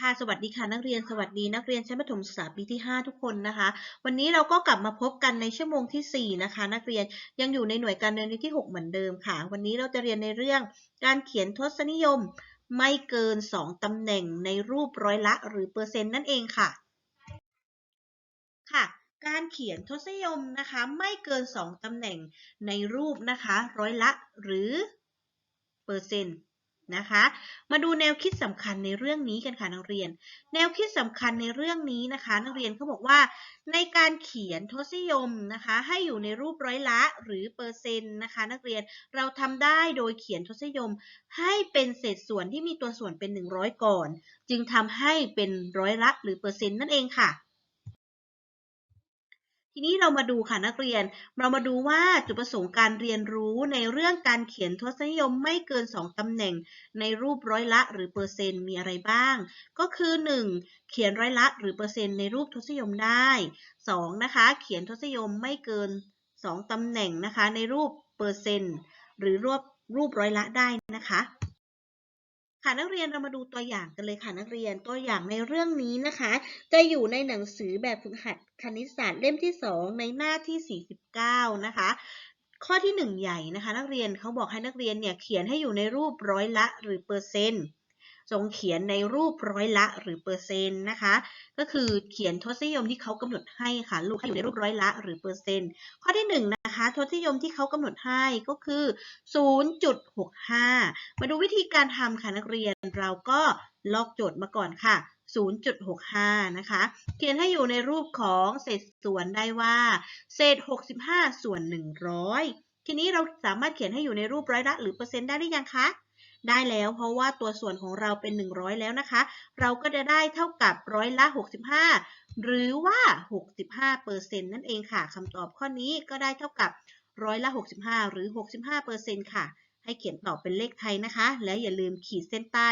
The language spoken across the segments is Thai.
ค่ะสวัสดีค่ะนักเรียนสวัสดีนักเรียนชั้นประถมศึกษาปีที่ 5 ทุกคนนะคะ วันนี้เราก็กลับมาพบกันในชั่วโมงที่ 4 นะคะ นักเรียนยังอยู่ในหน่วยการเรียนรู้ที่ 6 เหมือนเดิมค่ะ วันนี้เราจะเรียนในเรื่องการเขียนทศนิยมไม่เกิน 2 ตำแหน่งในรูปร้อยละหรือเปอร์เซ็นต์นั่นเองค่ะค่ะ การเขียนทศนิยมนะคะไม่เกิน 2 ตำแหน่งในรูปนะคะร้อยละหรือเปอร์เซ็นต์ นะคะ มาดูแนวคิดสำคัญในเรื่องนี้กันค่ะนักเรียน แนวคิดสำคัญในเรื่องนี้นะคะ นักเรียนเขาบอกว่า ในการเขียนทศนิยมนะคะ ให้อยู่ในรูปร้อยละหรือเปอร์เซ็นต์นะคะ นักเรียนเราทำได้โดยเขียนทศนิยม ให้เป็นเศษส่วนที่มีตัวส่วนเป็น 100 ก่อน จึงทำให้เป็นร้อยละหรือเปอร์เซ็นต์นั่นเองค่ะ ทีนี้เรามาดูค่ะนักเรียน เรามาดูว่าจุดประสงค์การเรียนรู้ในเรื่องการเขียนทศนิยมไม่เกิน 2 ตำแหน่ง ในรูปร้อยละหรือเปอร์เซ็นต์มีอะไรบ้าง ก็คือ 1. เขียนร้อยละหรือเปอร์เซ็นต์ในรูปทศนิยมได้ 2. นะคะ เขียนทศนิยมไม่เกิน 2 ตำแหน่งนะคะ ในรูปเปอร์เซ็นต์หรือรูปรูปร้อยละได้นะคะ ค่ะนักเรียนเรามาดูตัวอย่างกันเลยค่ะนักเรียนตัวอย่างในเรื่องนี้นะคะ จะอยู่ในหนังสือแบบฝึกหัดคณิตศาสตร์เล่มที่ 2 ในหน้าที่ 49 นะคะ ข้อที่ 1 ใหญ่นะคะ นักเรียนเขาบอกให้นักเรียนเนี่ยเขียนให้อยู่ในรูปร้อยละหรือเปอร์เซ็นต์ จงเขียนในรูปร้อยละหรือเปอร์เซ็นต์นะคะ ก็คือเขียนทศนิยมที่เขากำหนดให้ค่ะ ลูกให้อยู่ในรูปร้อยละหรือเปอร์เซ็นต์ข้อที่1นะคะทศนิยมที่เขากำหนดให้ก็คือ 0.65 มาดูวิธีการทำค่ะนักเรียนเราก็ลอกโจทย์มาก่อนค่ะ 0.65 นะคะ เขียนให้อยู่ในรูปของเศษส่วนได้ว่า เศษ 65 ส่วน 100 ทีนี้เราสามารถเขียนให้อยู่ในรูปร้อยละหรือเปอร์เซ็นต์ได้หรือยังคะ ได้แล้ว เพราะว่าตัวส่วนของเราเป็น 100 แล้วนะคะ เราก็จะได้เท่ากับร้อยละ 65 หรือว่า 65เปอร์เซ็นต์นั่นเองค่ะคำตอบข้อนี้ก็ได้เท่ากับร้อยละ 65 หรือ 65เปอร์เซ็นต์ค่ะ ให้เขียนตอบเป็นเลขไทยนะคะ และอย่าลืมขีดเส้นใต้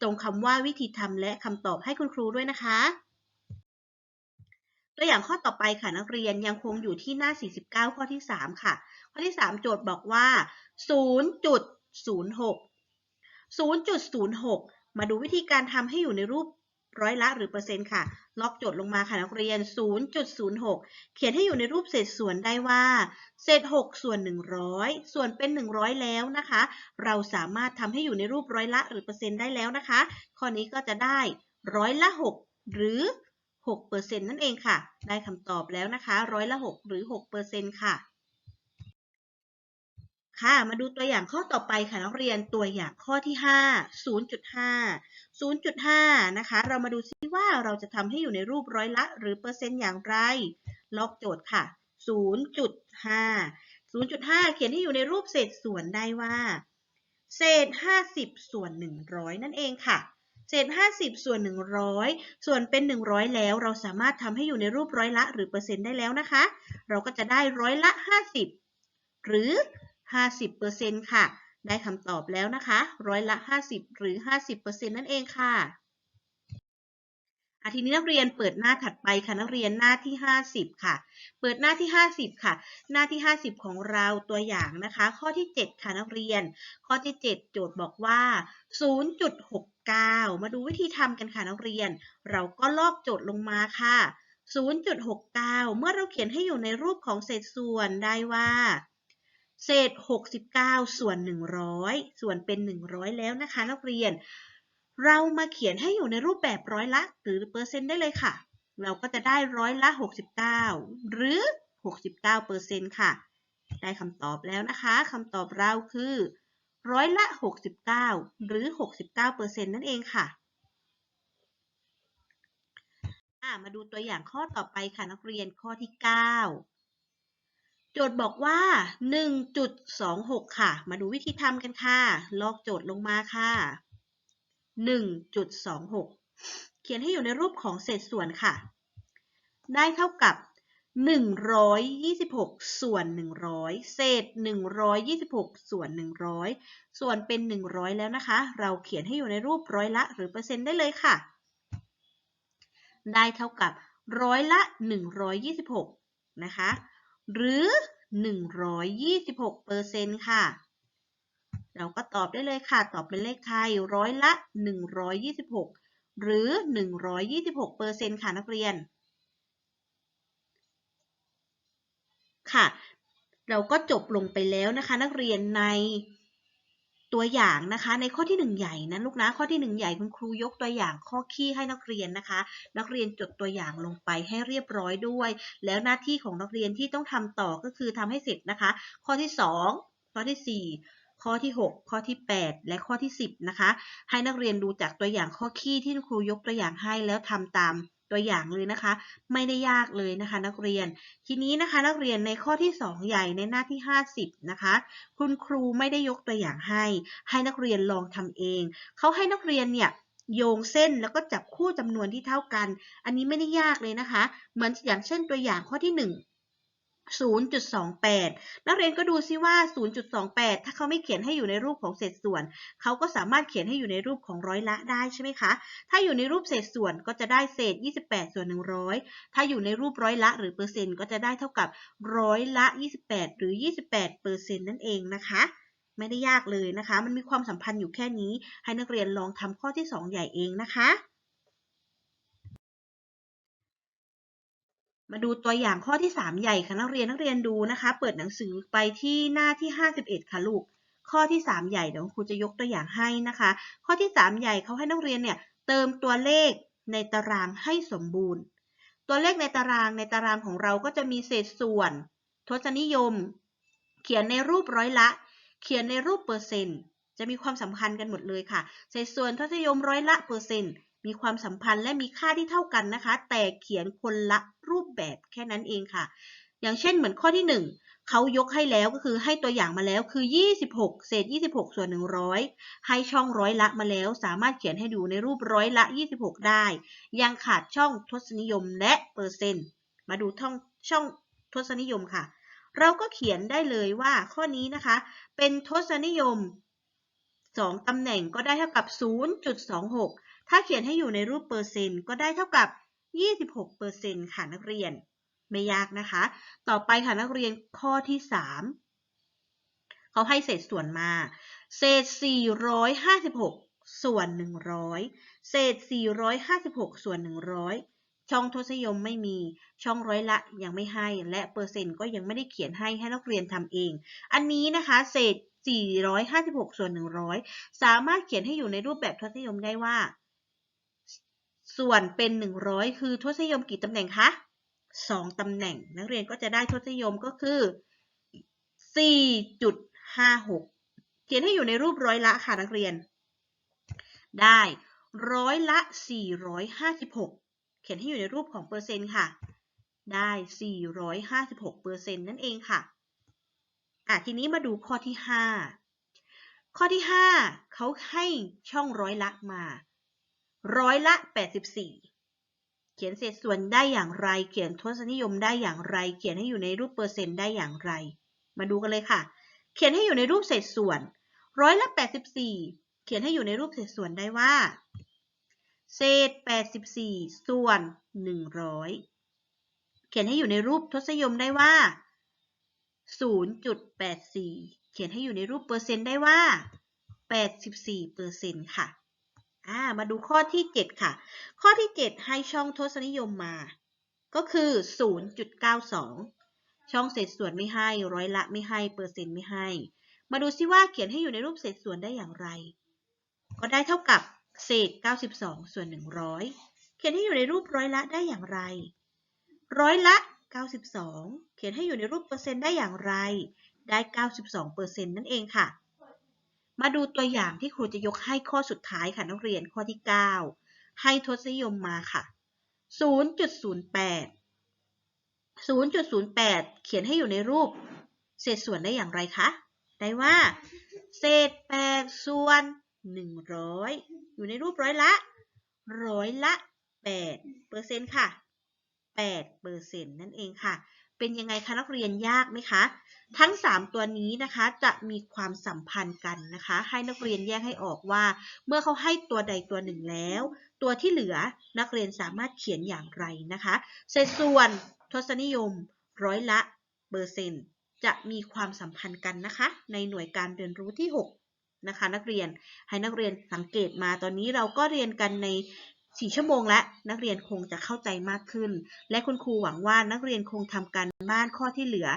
ตรงคำว่าวิธีทำและคำตอบให้คุณครูด้วยนะคะตัวอย่างข้อต่อไปค่ะนักเรียนยังคงอยู่ที่หน้า 49 ข้อที่ 3 ค่ะ ข้อที่ 3 โจทย์บอกว่า 0.06 0.06 มาดูวิธีการทำให้อยู่ในรูปร้อยละหรือเปอร์เซ็นต์ค่ะ ล็อกโจทย์ลงมาค่ะนักเรียน 0.06 เขียนให้อยู่ในรูปเศษส่วนได้ว่า เศษ 6 ส่วน 100 ส่วนเป็น 100 แล้วนะคะ เราสามารถทำให้อยู่ในรูปร้อยละหรือเปอร์เซ็นต์ได้แล้วนะคะ ข้อนี้ก็จะได้ร้อยละ 6 หรือ6เปอร์เซ็นต์นั่นเองค่ะ ได้คำตอบแล้วนะคะ ร้อยละ 6 หรือ6เปอร์เซ็นต์ค่ะ ค่ะ มาดูตัวอย่างข้อต่อไปค่ะนักเรียนตัวอย่างข้อที่ 5 0.5 0.5 นะคะ เรามาดูซิว่าเราจะทำให้อยู่ในรูปร้อยละหรือเปอร์เซ็นต์อย่างไรล็อกโจทย์ค่ะ 0.5 0.5 เขียนให้อยู่ในรูปเศษส่วนได้ว่า เศษ 50 ส่วน 100 นั่นเองค่ะ เศษ 50 ส่วน 100 ส่วนเป็น 100 แล้ว เราสามารถทำให้อยู่ในรูปร้อยละหรือเปอร์เซ็นต์ได้แล้วนะคะ เราก็จะได้ร้อยละ 50 หรือ 50%ค่ะ ได้คำตอบแล้วนะคะ ร้อยละ 50 หรือ 50%นั่นเองค่ะอาทีนี้นักเรียนเปิดหน้าถัดไปค่ะนักเรียนหน้าที่ 50 ค่ะ เปิดหน้าที่ 50 ค่ะ หน้าที่ 50 ของเราตัวอย่างนะคะ ข้อที่ 7 ค่ะนักเรียน ข้อที่ 7 โจทย์บอกว่า 0.69 มาดูวิธีทำกันค่ะนักเรียน เราก็ลอกโจทย์ลงมาค่ะ 0.69 เมื่อเราเขียนให้อยู่ในรูปของเศษส่วนได้ว่า เศษ 69 ส่วน 100 ส่วนเป็น 100 แล้วนะคะนักเรียน เรามาเขียนให้อยู่ในรูปแบบร้อยละ หรือเปอร์เซ็นต์ได้เลยค่ะ เราก็จะได้ร้อยละ 69 หรือ 69เปอร์เซ็นต์ค่ะ ได้คำตอบแล้วนะคะคำตอบเราคือร้อยละ 69 หรือ 69เปอร์เซ็นต์นั่นเองค่ะมาดูตัวอย่างข้อต่อไปค่ะนักเรียนข้อที่ 9 โจทย์บอกว่า 1.26 ค่ะ มาดูวิธีทำกันค่ะ ลอกโจทย์ลงมาค่ะ 1.26 เขียนให้อยู่ในรูปของเศษส่วนค่ะ ได้เท่ากับ 126 ส่วน 100 เศษ 126 ส่วน 100 ส่วนเป็น 100 แล้วนะคะ เราเขียนให้อยู่ในรูปร้อยละ หรือเปอร์เซ็นต์ได้เลยค่ะ ได้เท่ากับร้อยละ 126 นะคะ หรือ 126เปอร์เซ็นต์ค่ะ เราก็ตอบได้เลยค่ะ ตอบเป็นเลขไทยร้อยละ 126 หรือ 126เปอร์เซ็นต์ค่ะนักเรียน ค่ะ เราก็จบลงไปแล้วนะคะนักเรียนใน ตัวอย่างนะคะ ในข้อที่ 1 ใหญ่นะลูกนะข้อที่ 1 ใหญ่คุณครูยกตัวอย่างข้อขี้ให้นักเรียนนะคะ นักเรียนจดตัวอย่างลงไปให้เรียบร้อยด้วย แล้วหน้าที่ของนักเรียนที่ต้องทำต่อก็คือทำให้เสร็จนะคะ ข้อที่ 2 ข้อที่ 4ข้อที่ 6 ข้อที่ 8 และข้อที่ 10 นะคะ ให้นักเรียนดูจากตัวอย่างข้อขี้ที่คุณครูยกตัวอย่างให้แล้วทำตาม ตัวอย่างเลยนะคะ ไม่ได้ยากเลยนะคะ นักเรียน ทีนี้นะคะ นักเรียนในข้อที่ 2 ใหญ่ในหน้าที่ 50 นะคะ คุณครูไม่ได้ยกตัวอย่างให้ ให้นักเรียนลองทำเอง เขาให้นักเรียนเนี่ยโยงเส้นแล้วก็จับคู่จำนวนที่เท่ากัน อันนี้ไม่ได้ยากเลยนะคะ เหมือนอย่างเช่นตัวอย่างข้อที่ 1 0.28 นักเรียนก็ดูซิว่า 0.28 ถ้าเขาไม่เขียนให้อยู่ในรูปของเศษส่วน เขาก็สามารถเขียนให้อยู่ในรูปของร้อยละได้ใช่ไหมคะ ถ้าอยู่ในรูปเศษส่วนก็จะได้เศษ 28 ส่วน 100 ถ้าอยู่ในรูปร้อยละหรือเปอร์เซ็นต์ก็จะได้เท่ากับร้อยละ 28 หรือ 28เปอร์เซ็นต์นั่นเองนะคะ ไม่ได้ยากเลยนะคะ มันมีความสัมพันธ์อยู่แค่นี้ ให้นักเรียนลองทำข้อที่ 2 ใหญ่เองนะคะ มาดูตัวอย่างข้อที่ 3 ใหญ่ค่ะนักเรียนนักเรียนดูนะคะ เปิดหนังสือไปที่หน้าที่ 51 ค่ะลูก ข้อที่ 3 ใหญ่เดี๋ยวครูจะยกตัวอย่างให้นะคะ ข้อที่ 3 ใหญ่เขาให้นักเรียนเนี่ยเติมตัวเลขในตารางให้สมบูรณ์ ตัวเลขในตารางในตารางของเราก็จะมีเศษส่วน ทศนิยม เขียนในรูปร้อยละ เขียนในรูปเปอร์เซ็นต์ จะมีความสัมพันธ์กันหมดเลยค่ะ เศษส่วนทศนิยมร้อยละเปอร์เซ็นต์ มีความสัมพันธ์และมีค่าที่เท่ากันนะคะ แต่เขียนคนละรูปแบบแค่นั้นเองค่ะ อย่างเช่นเหมือนข้อที่ 1เขายกให้แล้วก็คือให้ตัวอย่างมาแล้วคือ 26 เศษ 26 ส่วน 100 ให้ช่องร้อยละมาแล้ว สามารถเขียนให้ดูในรูปร้อยละ 26 ได้ ยังขาดช่องทศนิยมและเปอร์เซ็นต์ มาดูช่องช่องทศนิยมค่ะ เราก็เขียนได้เลยว่าข้อนี้นะคะ เป็นทศนิยม 2ตำแหน่งก็ได้เท่ากับ 0.26 ถ้าเขียนให้อยู่ในรูปเปอร์เซ็นต์ก็ได้เท่ากับ 26เปอร์เซนต์ค่ะนักเรียน ไม่ยากนะคะ ต่อไปค่ะนักเรียนข้อที่ 3 เขาให้เศษส่วนมา เศษ 456 ส่วน 100 เศษ 456 ส่วน 100 ช่องทศนิยมไม่มี ช่องร้อยละยังไม่ให้ และเปอร์เซ็นต์ก็ยังไม่ได้เขียนให้ให้นักเรียนทำเอง อันนี้นะคะ เศษ456 ส่วน 100 สามารถเขียนให้อยู่ในรูปแบบทศนิยมได้ว่า ส่วนเป็น 100 คือทศนิยมกี่ตำแหน่งคะ2ตำแหน่ง นักเรียนก็จะได้ทศนิยมก็คือ 4.56 เขียนให้อยู่ในรูปร้อยละค่ะนักเรียน ได้ร้อยละ 456 เขียนให้อยู่ในรูปของเปอร์เซ็นต์ค่ะ ได้ 456เปอร์เซ็นต์นั่นเองค่ะอะทีนี้มาดูข้อที่ 5 ข้อที่ 5เขาให้ช่องร้อยละมา ร้อยละ 84 เขียนเศษส่วนได้อย่างไร เขียนทศนิยมได้อย่างไร เขียนให้อยู่ในรูปเปอร์เซ็นต์ได้อย่างไร มาดูกันเลยค่ะ เขียนให้อยู่ในรูปเศษส่วนร้อยละ 84 เขียนให้อยู่ในรูปเศษส่วนได้ว่า เศษ 84 ส่วน 100 เขียนให้อยู่ในรูปทศนิยมได้ว่า 0.84 เขียนให้อยู่ในรูปเปอร์เซ็นต์ได้ว่า 84เปอร์เซ็นต์ค่ะ อ่ามาดูข้อที่ 7 ค่ะ ข้อที่ 7 ให้ช่องทศนิยมมา ก็คือ 0.92 ช่องเศษส่วนไม่ให้ ร้อยละไม่ให้ เปอร์เซ็นต์ไม่ให้ มาดูซิว่าเขียนให้อยู่ในรูปเศษส่วนได้อย่างไร ก็ได้เท่ากับเศษ 92 ส่วน 100 เขียนให้อยู่ในรูปร้อยละได้อย่างไร ร้อยละ 92 เขียนให้อยู่ในรูปเปอร์เซ็นต์ได้อย่างไร ได้ 92เปอร์เซ็นต์นั่นเองค่ะ มาดูตัวอย่างที่ครูจะยกให้ข้อสุดท้ายค่ะนักเรียนข้อที่ 9 ให้ทศนิยมมาค่ะ 0.08 0.08 เขียนให้อยู่ในรูป เศษส่วนได้อย่างไรคะ ได้ว่า เศษ8ส่วน 100 อยู่ในรูปร้อยละ ร้อยละ8เปอร์เซ็นต์ค่ะ8เปอร์เซ็นต์นั่นเองค่ะ เป็นยังไงคะนักเรียนยากไหมคะ ทั้ง 3 ตัวนี้นะคะจะมีความสัมพันธ์กันนะคะ ให้นักเรียนแยกให้ออกว่า เมื่อเขาให้ตัวใดตัวหนึ่งแล้ว ตัวที่เหลือนักเรียนสามารถเขียนอย่างไรนะคะเศษส่วนทศนิยม ร้อยละเปอร์เซ็นต์จะมีความสัมพันธ์กันนะคะ ในหน่วยการเรียนรู้ที่ 6 นะคะ นักเรียนให้นักเรียนสังเกตมาตอนนี้เราก็เรียนกันใน 4 ชั่วโมงแล้วนักเรียนคงจะเข้าใจมากขึ้น และคุณครูหวังว่านักเรียนคงทำการบ้านข้อที่เหลือ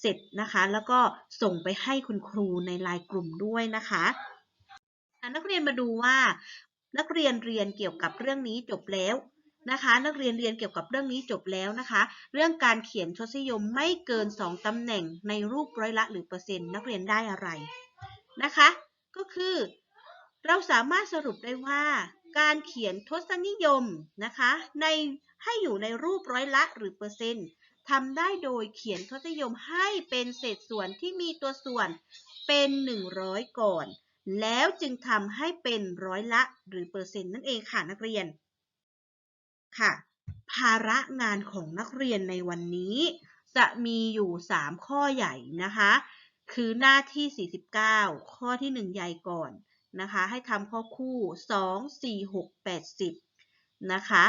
เสร็จนะคะ แล้วก็ส่งไปให้คุณครูในไลน์กลุ่มด้วยนะคะนักเรียนมาดูว่า นักเรียนเรียนเกี่ยวกับเรื่องนี้จบแล้วนะคะ นักเรียนเรียนเกี่ยวกับเรื่องนี้จบแล้วนะคะ เรื่องการเขียนทศนิยมไม่เกิน 2ตำแหน่งในรูปร้อยละหรือเปอร์เซ็นต์นักเรียนได้อะไรนะคะ ก็คือ เราสามารถสรุปได้ว่า การเขียนทศนิยมนะคะในให้อยู่ในรูปร้อยละหรือเปอร์เซ็นต์ทำได้โดยเขียนทศนิยมให้เป็นเศษส่วนที่มีตัวส่วนเป็น 100 ก่อน แล้วจึงทำให้เป็นร้อยละหรือเปอร์เซ็นต์นั่นเองค่ะนักเรียนค่ะ ภาระงานของนักเรียนในวันนี้ จะมีอยู่ 3 ข้อใหญ่นะคะ คือหน้าที่ 49 ข้อที่ 1 ใหญ่ก่อน นะคะ ให้ทำข้อคู่ 2 4 6 80 นะคะ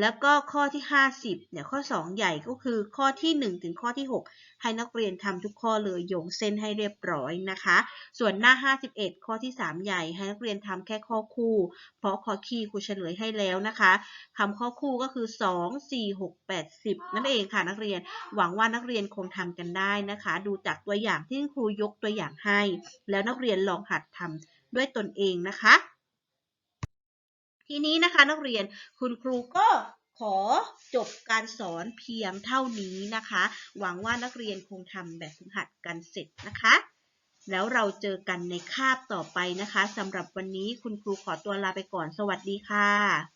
แล้วก็ข้อที่ 50เนี่ยข้อ 2 ใหญ่ก็คือข้อที่ 1 ถึงข้อที่ 6 ให้นักเรียนทำทุกข้อเลยโยงเส้นให้เรียบร้อยนะคะ ส่วนหน้า 51 ข้อที่ 3 ใหญ่ ให้นักเรียนทำแค่ข้อคู่ เพราะข้อคีย์ครูเฉลยให้แล้วนะคะคำข้อคู่ก็คือ 2 4 6 80 นั่นเองค่ะนักเรียนหวังว่านักเรียนคงทำกันได้นะคะ ดูจากตัวอย่างที่ครูยกตัวอย่างให้ แล้วนักเรียนลองหัดทำ ด้วยตนเองนะคะ ทีนี้นะคะนักเรียนคุณครูก็ขอจบการสอนเพียงเท่านี้นะคะ หวังว่านักเรียนคงทำแบบฝึกหัดกันเสร็จนะคะ แล้วเราเจอกันในคาบต่อไปนะคะสำหรับวันนี้คุณครูขอตัวลาไปก่อน สวัสดีค่ะ